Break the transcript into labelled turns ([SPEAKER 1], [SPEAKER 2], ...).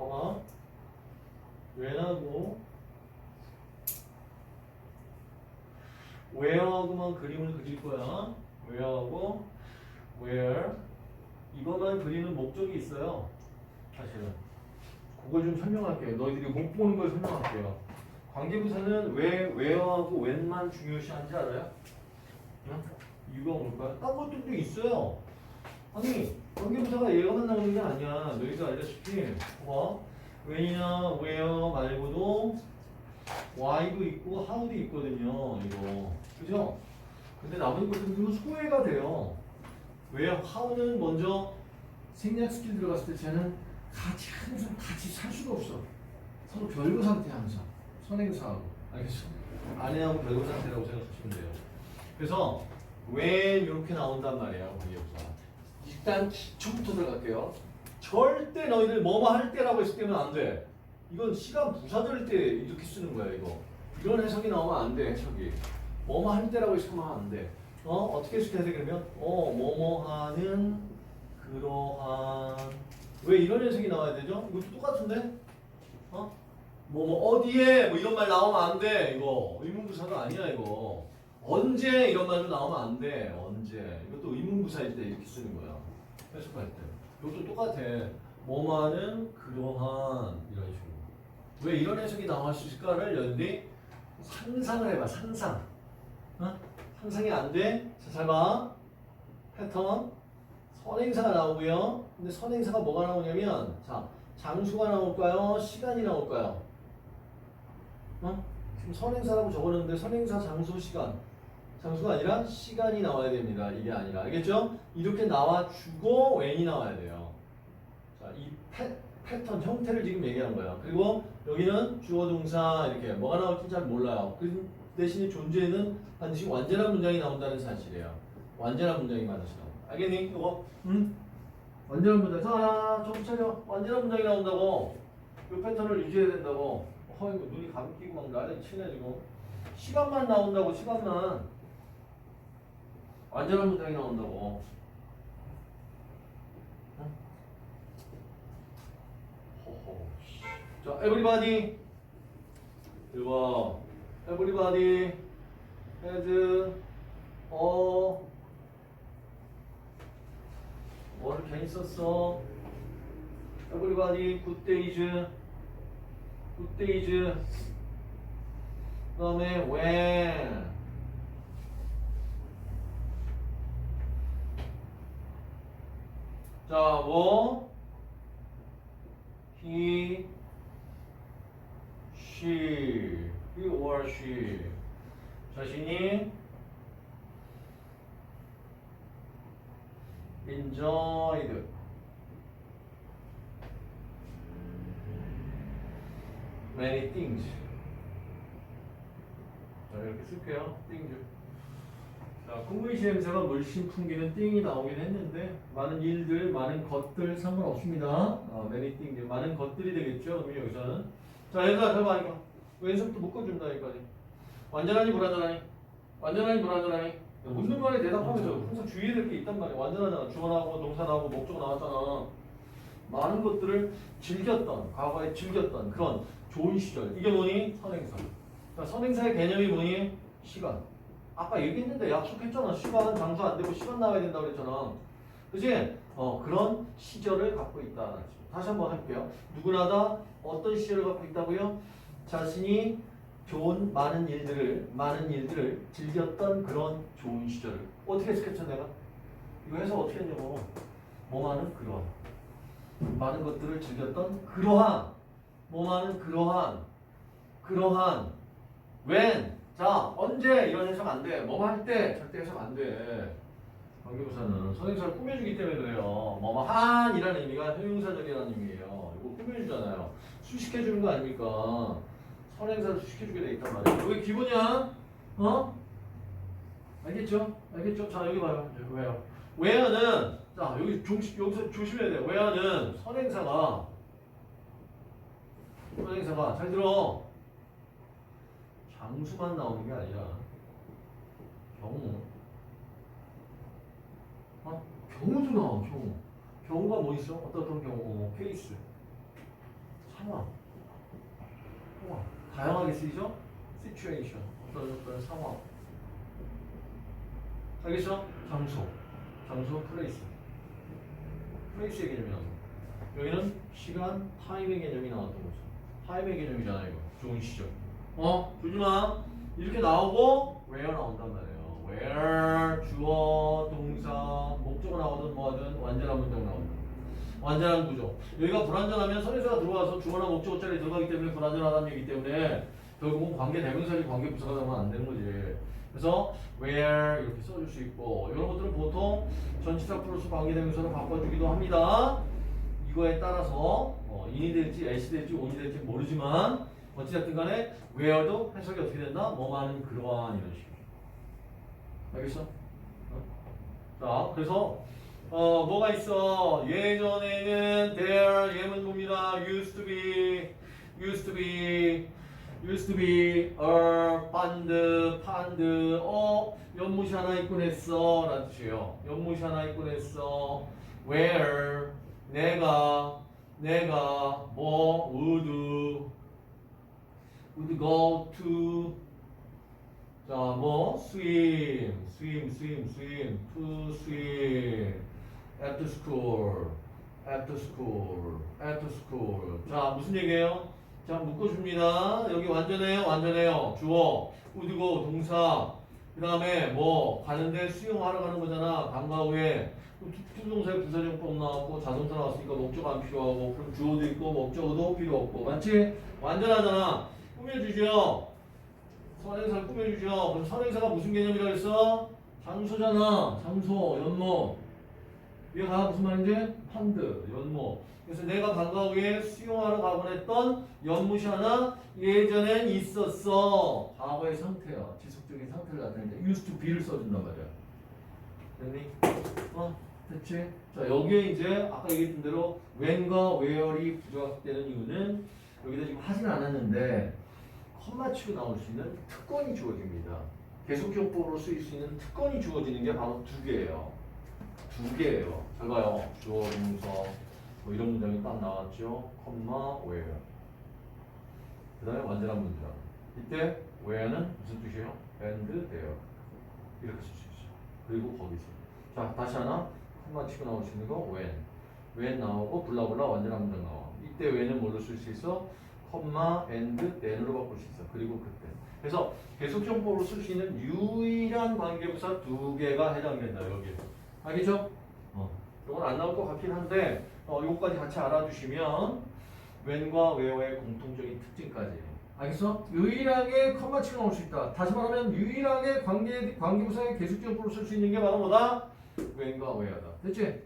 [SPEAKER 1] 어? when하고 where하고만 그림을 그릴 거야. where하고 where 이거만 그리는 목적이 있어요. 사실은 그걸 좀 설명할게요. 너희들이 못 보는 걸 설명할게요. 관계부사는 왜 where하고 when만 중요시한지 알아요? 응? 이유가 뭘까요? 딴 것들도 있어요. 아니 관계부사가 얘가만 나오는 게 아니야. 너희도 알다시피 뭐 when이나 where 말고도 why도 있고 how도 있거든요. 이거 그죠? 근데 나머지 것들은 소외가 돼요. 왜요? how는 먼저 생략 스킬 들어갔을 때 쟤는 같이 항상 같이 살 수가 없어. 서로 별거 상태 항상 선행사하고 알겠죠? 아내하고 별거 상태라고 생각하시면 돼요. 그래서 when 이렇게 나온단 말이에요. 관계부사. 일단 기초부터 들어갈게요. 절대 너희들 뭐뭐 할 때라고 했을 때는 안 돼. 이건 시간 부사 들을 때 이렇게 쓰는 거야 이거. 이런 해석이 나오면 안 돼 해석이. 뭐뭐 할 때라고 했으면 안 돼. 어 어떻게 해석해야 돼 그러면? 어 뭐뭐 하는 그러한 왜 이런 해석이 나와야 되죠? 이것도 똑같은데? 어? 뭐뭐 어디에 뭐 이런 말 나오면 안 돼. 이거 의문부사가 아니야 이거. 언제 이런 말도 나오면 안 돼. 언제. 이것도 의문부사일 때 이렇게 쓰는 거야. 해석할 때. 이것도 똑같아. 뭐만은 그러한 이런 식으로. 왜 이런 해석이 나올 수 있을까를 여러분들이 상상을 해봐. 상상. 어? 상상이 안 돼? 자, 잘 봐. 패턴. 선행사가 나오고요. 근데 선행사가 뭐가 나오냐면 자 장수가 나올까요? 시간이 나올까요? 어? 지금 선행사라고 적어놨는데 선행사 장수 시간 장수가 아니라 시간이 나와야 됩니다. 이게 아니라 알겠죠? 이렇게 나와주고 when이 나와야 돼요. 자이 패턴 형태를 지금 얘기하는 거예요. 그리고 여기는 주어 동사 이렇게 뭐가 나올지 잘 몰라요. 그 대신에 존재는 반드시 완전한 문장이 나온다는 사실이에요. 완전한 문장이 나온다. 알겠니? 이거? 응? 완전한 문장. 자, 정신 차려. 완전한 문장이 나온다고. 이 패턴을 유지해야 된다고. 어, 이거 눈이 감기고 막 나를 치네 지금. 시간만 나온다고, 시간만. 완전한 문장이 나온다고. 응? 자, everybody. 이거. everybody has a 뭐를 괜히 썼어? good days 그 다음에 when 자, 뭐 he she he or she 자신이 enjoyed many things. 자 이렇게 쓸게요. Things. 자 공부의 시행사가 물씬 풍기는 띵이 나오긴 했는데 많은 일들 많은 것들 상관없습니다. 어, many things. 많은 것들이 되겠죠 그럼 여기서는. 자 얘들아 잘 봐, 이거. 왼손부터 묶어준다니까 완전하니 불완전하니? 완전하니 불완전하니? 묻는 말에 대답하면서 항상 주의해야 될 게 있단 말이야. 완전하잖아. 주어 나오고 동사 나오고 목적 나왔잖아. 많은 것들을 즐겼던 과거에 즐겼던 그런 좋은 시절. 이게 뭐니? 선행사. 그러니까 선행사의 개념이 뭐니? 시간. 아까 얘기했는데 약속했잖아. 시간 장수 안 되고 시간 나와야 된다고 그랬잖아. 그지? 어 그런 시절을 갖고 있다 다시 한번 할게요. 누구나 다 어떤 시절을 갖고 있다고요? 자신이 좋은 많은 일들을 많은 일들을 즐겼던 그런 좋은 시절을. 어떻게 스케쳐 내가? 이거 해서 어떻게 했냐고. 뭐만은 그러한 많은 것들을 즐겼던 그러한 뭐만은 그러한 그러한 when 자 언제 이런 해석 안돼 뭐할때 절대 해석 안 돼 관계부사는 선행사를 꾸며주기 때문에 그래요 뭐뭐 한이라는 의미가 형용사절이라는 의미예요 이거 꾸며주잖아요 수식해주는 거 아닙니까 선행사를 수식해주게 돼 있단 말이에요. 여기 기본이야. 어? 알겠죠? 알겠죠? 자 여기 봐요. 왜요? where는 자 여기 조, 여기서 조심해야 돼. where는 선행사가 선행사가 잘 들어. 장수만 나오는 게 아니라 경우. 어? 경우도 나와, 경우. 경우가 뭐 있어? 어떤 어떤 경우? 어, 케이스. 상황. 상황. 다양하게 쓰이죠? situation. 어떤 어떤 상황. 알겠죠? 장소. 장소, 플레이스. 플레이스의 개념이 나와. 여기는 시간, 타임의 개념이 나왔던 거죠. 타임의 개념이잖아, 이거. 좋은 시절. 어? 조심아. 이렇게 나오고, where 나온단 말이에요. where, 주어, 동사, 목적어 나오든 뭐하든 완전한 문장 나온다. 완전한 구조. 여기가 불완전하면 선행사가 들어와서 주어나 목적어 자리에 들어가기 때문에 불완전하다는 얘기 때문에 결국은 관계 대명사지 관계 부사가 되면 안 되는 거지. 그래서 where 이렇게 써줄 수 있고 이런 것들은 보통 전치사 플러스 관계 대명사로 바꿔주기도 합니다. 이거에 따라서 어, 인이 될지 애시 될지 온이 될지 모르지만 어찌됐든 간에 where도 해석이 어떻게 된다? 뭐만은 그러한 이런 식으로. 알겠어? 어? 자, 그래서 어 뭐가 있어? 예전에는 there 예문입니다. used to be, used to be, used to be, a, fund, fund, 어 연못이 하나 있곤 했어 라는 뜻이에요. 연못이 하나 있곤 했어. where 내가 내가 뭐 would would go to 자, 뭐 swim, swim, swim, swim, to swim at school, at school, at school. 자, 무슨 얘기예요? 자, 묶어줍니다. 여기 완전해요, 완전해요. 주어, 우드고 동사. 그 다음에 뭐 가는데 수영하러 가는 거잖아. 방과 후에 투동사의 부사정법 나왔고 자동사 나왔으니까 목적 안 필요하고 그럼 주어도 있고 목적어도 필요 없고 맞지? 완전하잖아. 꾸며주죠. 선행사를 꾸며주죠. 그럼 선행사가 무슨 개념이라 그랬어? 장소잖아. 장소, 연못. 얘가 무슨 말인지? 펀드, 연못. 그래서 내가 방과 후에 수영하러 가곤 했던 하나 예전엔 있었어. 과거의 상태야. 지속적인 상태를 나타내는데 used to be를 써준단 말이야. 됐니? 어? 됐지? 자, 여기에 이제 아까 얘기했던 대로 when과 where이 부정되는 이유는 여기다 지금 하진 않았는데 컴마 치고 나올 수 있는 특권이 주어집니다. 계속용법으로 쓰일 수 있는 특권이 주어지는 게 바로 두 개예요. 두 개예요. 잘 봐요. 주어, 동사 뭐 이런 문장이 딱 나왔죠. 컴마, where. 그 다음에 완전한 문장. 이때 where는 무슨 뜻이에요? and, there. 이렇게 쓸 수 있어요. 그리고 거기서. 자, 다시 하나. 컴마 치고 있는 거 when. when 나오고 블라블라 완전한 문장 나와. 이때 when은 뭘로 쓸 수 있어? 컴마, and, then으로 바꿀 수 있어. 그리고 그때. 그래서 계속형법으로 쓸 수 있는 유일한 관계부사 두 개가 해당된다. 여기. 알겠죠? 어. 이건 안 나올 것 같긴 한데 어, 요거까지 같이 알아두시면 웬과 웨어의 공통적인 특징까지 알겠어? 유일하게 컴마치가 나올 수 있다. 다시 말하면 유일하게 관계, 관계부상의 계속적으로 쓸 수 있는 게 바로 뭐다? 웬과 웨어다. 됐지?